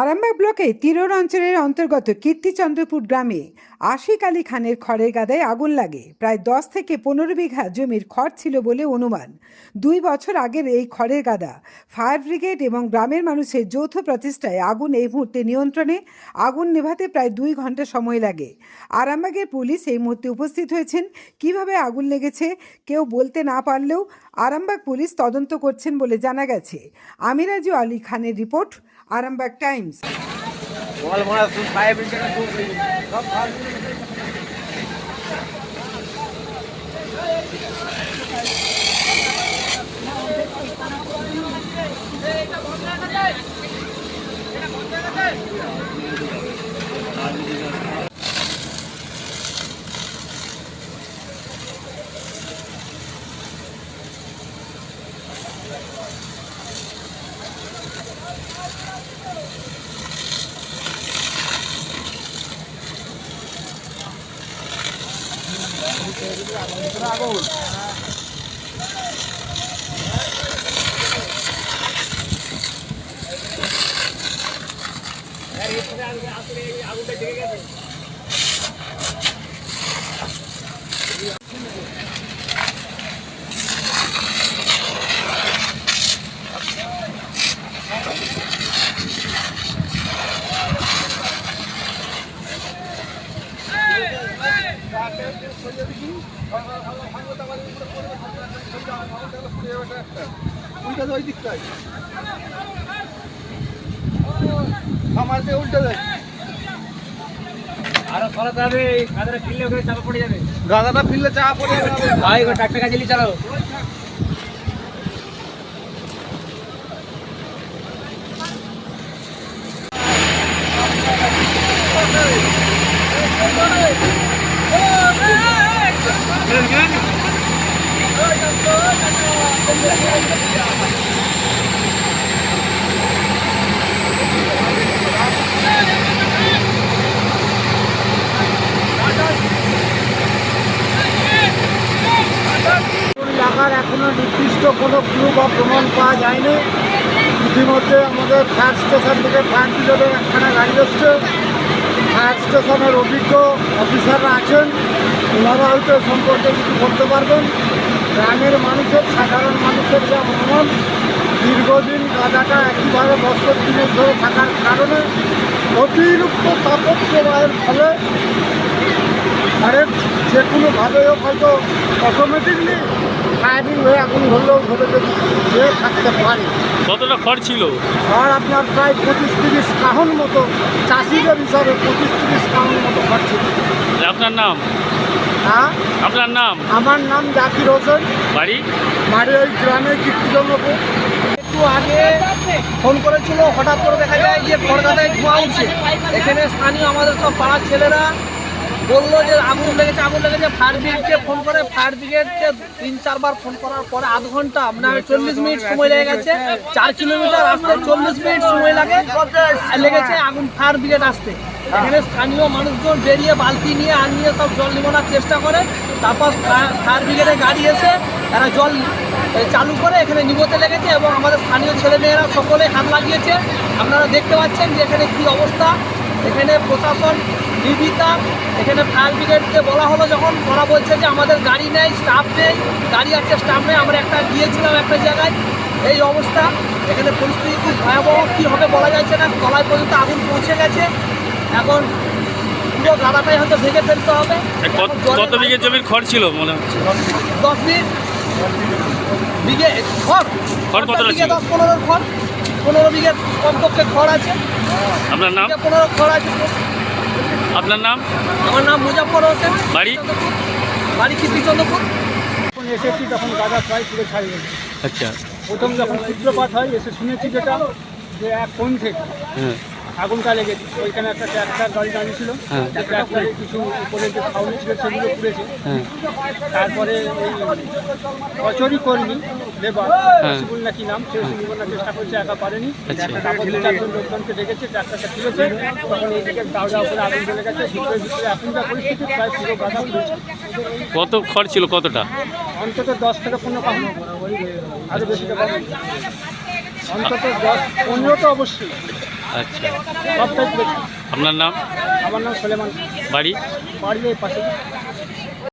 আরামবাগ ব্লকে তিরোর অঞ্চলের অন্তর্গত কীর্তিচন্দ্রপুর গ্রামে আশিক আলী খানের খড়ের গাদায় আগুন লাগে। প্রায় দশ থেকে পনেরো বিঘা জমির খড় ছিল বলে অনুমান। দুই বছর আগের এই খড়ের গাদা, ফায়ার ব্রিগেড এবং গ্রামের মানুষের যৌথ প্রচেষ্টায় আগুন এই মুহূর্তে নিয়ন্ত্রণে, আগুন নেভাতে প্রায় দুই ঘণ্টা সময় লাগে। আরামবাগের পুলিশ এই মুহূর্তে উপস্থিত হয়েছেন। কীভাবে আগুন লেগেছে, কেউ বলতে না পারলেও আরামবাগ পুলিশ তদন্ত করছেন বলে জানা গেছে। আমিরাজু আলী খানের রিপোর্ট আরামবাগ টাইমস বল মারা তুই পায়ে ওই দিকটায় আমার দিয়ে উল্টে আরও হবে ফিরলে ওখানে চাপা পড়ে যাবে। গাদাটা ফিরলে চা পড়ে যাবে। ভাই টাকা কাজে চালাও লাগার এখনও নির্দিষ্ট কোনো ক্লু বা প্রমাণ পাওয়া যায়নি। ইতিমধ্যে আমাদের ফায়ার স্টেশন থেকে ফায়ার ব্রিগেডের একখানা গাড়ি এসছে। ফায়ার স্টেশনের অভিজ্ঞ অফিসাররা আছেন। ওনারা হয়তো সম্পর্কে কিছু করতে পারবেন। গ্রামের মানুষের সাধারণ মানুষের যা মনন দীর্ঘদিন গাদাটা একইভাবে বছর দিনের ধরে থাকার কারণে অতিরিক্ত তাপক প্রবাহের ফলে কারেন্ট যে কোনোভাবে হোক হয়তো অটোমেটিকলি ফায়ারিং হয়ে আগুন ধরলেও ধরে যেয়ে থাকতে পারে। কতটা খড় ছিল? আর আপনার প্রায় পঁচিশ তিরিশ কাহন মতো চাষিদের হিসাবে পঁচিশ তিরিশ কাহন মতো খড় ছিল। আপনার নাম? হ্যাঁ আপনার নাম? আমার নাম জাকির হোসেন। বাড়ি? বাড়ি ওই গ্রামে কীর্তিজন্যপুর একটু আগে ফোন করেছিল হঠাৎ করে দেখা যায় যে কলকাতায় ধোঁয়া উঠছে। এখানে স্থানীয় আমাদের সব পাড়ার ছেলেরা বলল যে আগুন লেগেছে আগুন লেগেছে ফায়ার ব্রিগেডকে ফোন করে ফায়ার ব্রিগেডকে তিন, চারবার ফোন করার পরে আধ ঘণ্টা আপনার চল্লিশ মিনিট সময় লেগে গেছে, চার কিলোমিটার আসতে চল্লিশ মিনিট সময় লাগে, লেগেছে আগুন ফায়ার ব্রিগেড আসতে। এখানে স্থানীয় মানুষজন বেরিয়ে বালতি নিয়ে আর নিয়ে সব জল নিবানোর চেষ্টা করে, তারপর ফায়ার ব্রিগেডের গাড়ি এসে তারা জল চালু করে এখানে নিবোতে লেগেছে এবং আমাদের স্থানীয় ছেলেমেয়েরা সকলে হাত লাগিয়েছে। আপনারা দেখতে পাচ্ছেন যে এখানে কী অবস্থা। এখানে প্রশাসন নিবিতা এখানে ফায়ার ব্রিগেডকে বলা হলো যখন ওরা বলছে যে আমাদের গাড়ি নেই স্টাফ নেই গাড়ি আছে স্টাফ নেই আমরা একটা গিয়েছিলাম একটা জায়গায় এই অবস্থা। এখানে পরিস্থিতি খুব ভয়াবহ কী হবে বলা যাচ্ছে না তলায় পর্যন্ত আগুন পৌঁছে গেছে। এখন পুরো গাদাটাই হয়তো ভেঙে ফেলতে হবে। কত কত বিঘে জমির খড় ছিল মনে হচ্ছে? দশ মিনিট বিঘে খড়। খড় কতটা বিঘে দশ পনেরো খড়। পনেরো বিঘে কমপক্ষে খড় আছে। আপনার নাম? পনেরো খড় আছে। আপনার নাম? আমার নাম মুজাফর হোসেন। বাড়ি? বাড়ি কীর্তিচন্দ্রপুর। যখন এসেছি তখন গাঁদা প্রায় পুরো ছাড়িয়ে গেছে। আচ্ছা। প্রথম যখন সূত্রপাত হয় এসে শুনেছি যেটা যে এক কোন থেকে। হ্যাঁ। আগুনটা লেগেছে। ওইখানে একটা ট্র্যাক্টর গাড়ি দাঁড়িয়ে ছিল হ্যাঁ। ট্র্যাক্টরে কিছু উপরে যে ছাউনি ছিল সেগুলো পুড়েছে। হ্যাঁ। তারপরে ওই কচুরি কর্মী লেবার হ্যাঁ। সিবুল নাকি নাম সে নিবানোর চেষ্টা করছে একা পারেনি। আচ্ছা। তারপর চারজন লোকজনকে ডেকেছে ট্র্যাক্টরটা তুলেছে। তখন এইদিকে দাওয়া উপরে আগুন চলে গেছে ভিতরে ভিতরে এখনকার পরিস্থিতি প্রায় পুরো বাধা উঠেছে কত খড় ছিল কতটা? অন্তত দশ থেকে পনেরো পাহুন আরও বেশি টাকা অন্তত দশ পনেরো তো অবশ্যই। আচ্ছা। আপনার নাম? আমার নাম সোলেমান। বাড়ি? বাড়ি পাশে।